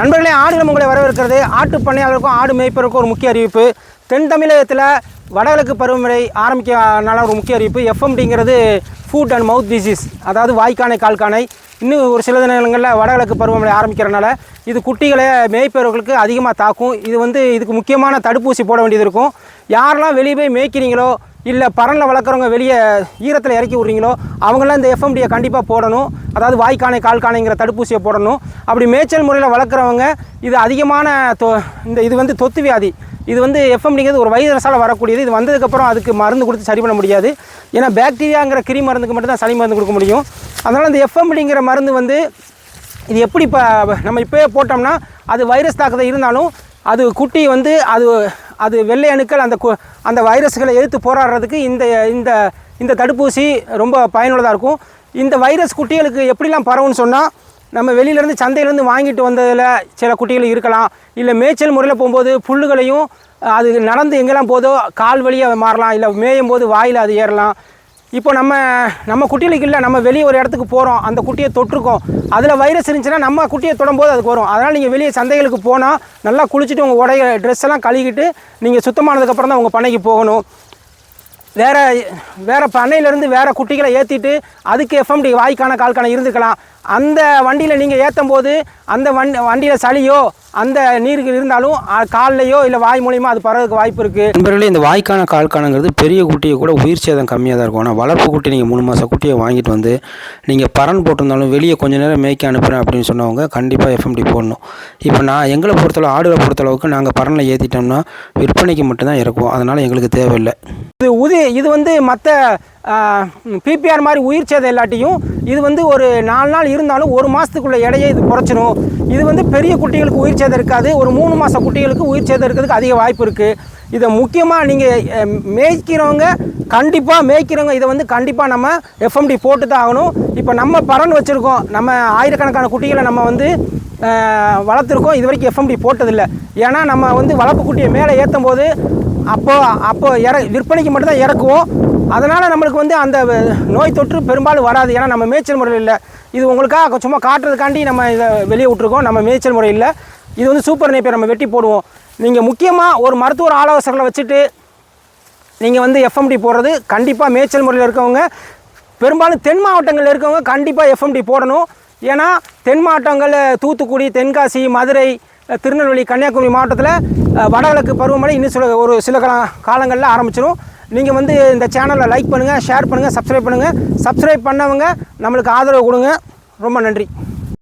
நண்பர்களே ஆடுகளம் உங்களை வரவேற்கிறது. ஆட்டு பண்ணையாளருக்கும் ஆடு மேய்ப்பருக்கும் ஒரு முக்கிய அறிவிப்பு. தென் தமிழகத்தில் வடகிழக்கு பருவமழை ஆரம்பிக்கனால ஒரு முக்கிய அறிவிப்பு. எஃப்எம்டிங்கிறது ஃபுட் அண்ட் மவுத் டிசீஸ் அதாவது வாய்க்கானை கால்கானை இன்னும் ஒரு சில தினங்களில் வடகிழக்கு பருவமழை ஆரம்பிக்கிறனால இது குட்டிகளை மேய்ப்பவர்களுக்கு அதிகமாக தாக்கும். இது வந்து இதுக்கு முக்கியமான தடுப்பூசி போட வேண்டியது இருக்கும். யாரெல்லாம் வெளியே போய் மேய்க்கிறீங்களோ இல்லை பரனில் வளர்க்குறவங்க வெளியே ஈரத்தில் இறக்கி விட்றீங்களோ அவங்களாம் இந்த எஃப்எம்டியை கண்டிப்பாக போடணும். அதாவது வாய்க்கானை கால்கானைங்கிற தடுப்பூசியை போடணும். அப்படி மேய்ச்சல் முறையில் வளர்க்குறவங்க இது அதிகமான தொ இந்த இது வந்து தொத்து வியாதி. இது வந்து எஃப்எம்டிங்கிறது ஒரு வைரஸால் வரக்கூடியது. இது வந்ததுக்கப்புறம் அதுக்கு மருந்து கொடுத்து சரி பண்ண முடியாது. ஏன்னா பேக்டீரியாங்கிற கிரி மருந்துக்கு மட்டும் தான் சளி மருந்து கொடுக்க முடியும். அதனால் இந்த எஃப்எம்டிங்கிற மருந்து வந்து இது எப்படி இப்போ நம்ம இப்போயே போட்டோம்னா அது வைரஸ் தாக்குதல் இருந்தாலும் அது குட்டி வந்து அது அது வெள்ளை அணுக்கள் அந்த கு- அந்த வைரஸ்களை எதிர்த்து போராடுறதுக்கு இந்த இந்த இந்த தடுப்பூசி ரொம்ப பயனுள்ளதாக இருக்கும். இந்த வைரஸ் குட்டிகளுக்கு எப்படிலாம் பரவும்னு சொன்னால் நம்ம வெளியிலேருந்து சந்தையிலேருந்து வாங்கிட்டு வந்ததில் சில குட்டிகள் இருக்கலாம். இல்லை மேய்ச்சல் முறையில் போகும்போது புல்லுகளையும் அது நடந்து எங்கெல்லாம் போதோ கால் வழியாக மாறலாம். இல்லை மேயும் போது வாயில் அது ஏறலாம். இப்போ நம்ம நம்ம குட்டிகளுக்கு இல்லை நம்ம வெளியே ஒரு இடத்துக்கு போகிறோம் அந்த குட்டியை தொட்டிருக்கோம். அதில் வைரஸ் இருந்துச்சுன்னா நம்ம குட்டியை தொடும்போது அதுக்கு வரும். அதனால் நீங்கள் வெளியே சந்தைகளுக்கு போனால் நல்லா குளிச்சுட்டு உங்கள் உடைய ட்ரெஸ் எல்லாம் கழுகிட்டு நீங்கள் சுத்தமானதுக்கப்புறம் தான் உங்கள் பண்ணைக்கு போகணும். வேறு வேறு பண்ணையிலேருந்து வேறு குட்டிகளை ஏற்றிட்டு அதுக்கு எஃப்எம்டி வாய்க்கான கால்கான இருந்துக்கலாம் அந்த வண்டியில் நீங்கள் ஏற்றும் போது அந்த வண்டி வண்டியில் சளியோ அந்த நீருக்கு இருந்தாலும் கால்லையோ இல்லை வாய் மூலியமா அது பரவதுக்கு வாய்ப்பு இருக்குது நண்பர்களே இந்த வாய்க்கான கால்கானங்கிறது பெரிய குட்டியை கூட உயிர் சேதம் கம்மியாக தான் இருக்கும். ஆனால் வளர்ப்பு குட்டி நீங்கள் மூணு மாதம் குட்டியை வாங்கிட்டு வந்து நீங்கள் பரன் போட்டிருந்தாலும் வெளியே கொஞ்ச நேரம் மேய்க்க அனுப்புகிறேன் அப்படின்னு சொன்னவங்க கண்டிப்பாக எஃப்எம்டி போடணும். இப்போ நான் எங்களை பொறுத்தளவு ஆடுகளை பொறுத்தளவுக்கு நாங்கள் பரனில் ஏற்றிட்டோம்னா விற்பனைக்கு மட்டும்தான் இறக்குவோம். அதனால் எங்களுக்கு தேவையில்லை. இது உதி இது வந்து மற்ற பிபிஆர் மாதிரி உயிர் சேதம் இல்லாட்டியும் இது வந்து ஒரு நாலு நாள் இருந்தாலும் ஒரு மாதத்துக்குள்ள எடையை இது குறைச்சிரும். இது வந்து பெரிய குட்டிகளுக்கு உயிர் சேதம் இருக்காது. ஒரு மூணு மாத குட்டிகளுக்கு உயிர் சேதம் இருக்கிறதுக்கு அதிக வாய்ப்பு இருக்குது இதை முக்கியமாக நீங்கள் மேய்க்கிறவங்க கண்டிப்பாக மேய்க்கிறவங்க இதை வந்து கண்டிப்பாக நம்ம எஃப்எம்டி போட்டு தான் ஆகணும். இப்போ நம்ம பறன் வச்சுருக்கோம். நம்ம ஆயிரக்கணக்கான குட்டிகளை நம்ம வந்து வளர்த்துருக்கோம். இது வரைக்கும் எஃப்எம்டி போட்டதில்லை. ஏன்னா நம்ம வந்து வளர்ப்பு குட்டியை மேலே ஏற்றும் போது அப்போ அப்போ இற விற்பனைக்கு மட்டும்தான் இறக்குவோம். அதனால் நம்மளுக்கு வந்து அந்த நோய் தொற்று பெரும்பாலும் வராது. ஏன்னா நம்ம மேய்ச்சல் முறையில் இல்லை. இது உங்களுக்காக சும்மா காட்டுறதுக்காண்டி நம்ம இதை வெளியே விட்ருக்கோம் நம்ம மேய்ச்சல் முறை இல்லை. இது வந்து சூப்பர் நேப்பியர் நம்ம வெட்டி போடுவோம். நீங்கள் முக்கியமாக ஒரு மருத்துவர் ஆலோசகர்களை வச்சுட்டு நீங்கள் வந்து எஃப்எம்டி போடுறது. கண்டிப்பாக மேய்ச்சல் முறையில் இருக்கவங்க பெரும்பாலும் தென் மாவட்டங்களில் இருக்கவங்க கண்டிப்பாக எஃப்எம்டி போடணும். ஏன்னா தென் மாவட்டங்கள் தூத்துக்குடி தென்காசி மதுரை திருநெல்வேலி கன்னியாகுமரி மாவட்டத்தில் வடகிழக்கு பருவமழை இன்னும் சில ஒரு சில காலங்களில் ஆரம்பிச்சிடும் நீங்கள் வந்து இந்த சேனலை லைக் பண்ணுங்கள் ஷேர் பண்ணுங்கள் சப்ஸ்கிரைப் பண்ணுங்கள் சப்ஸ்கிரைப் பண்ணவங்க நம்மளுக்கு ஆதரவு கொடுங்க. ரொம்ப நன்றி.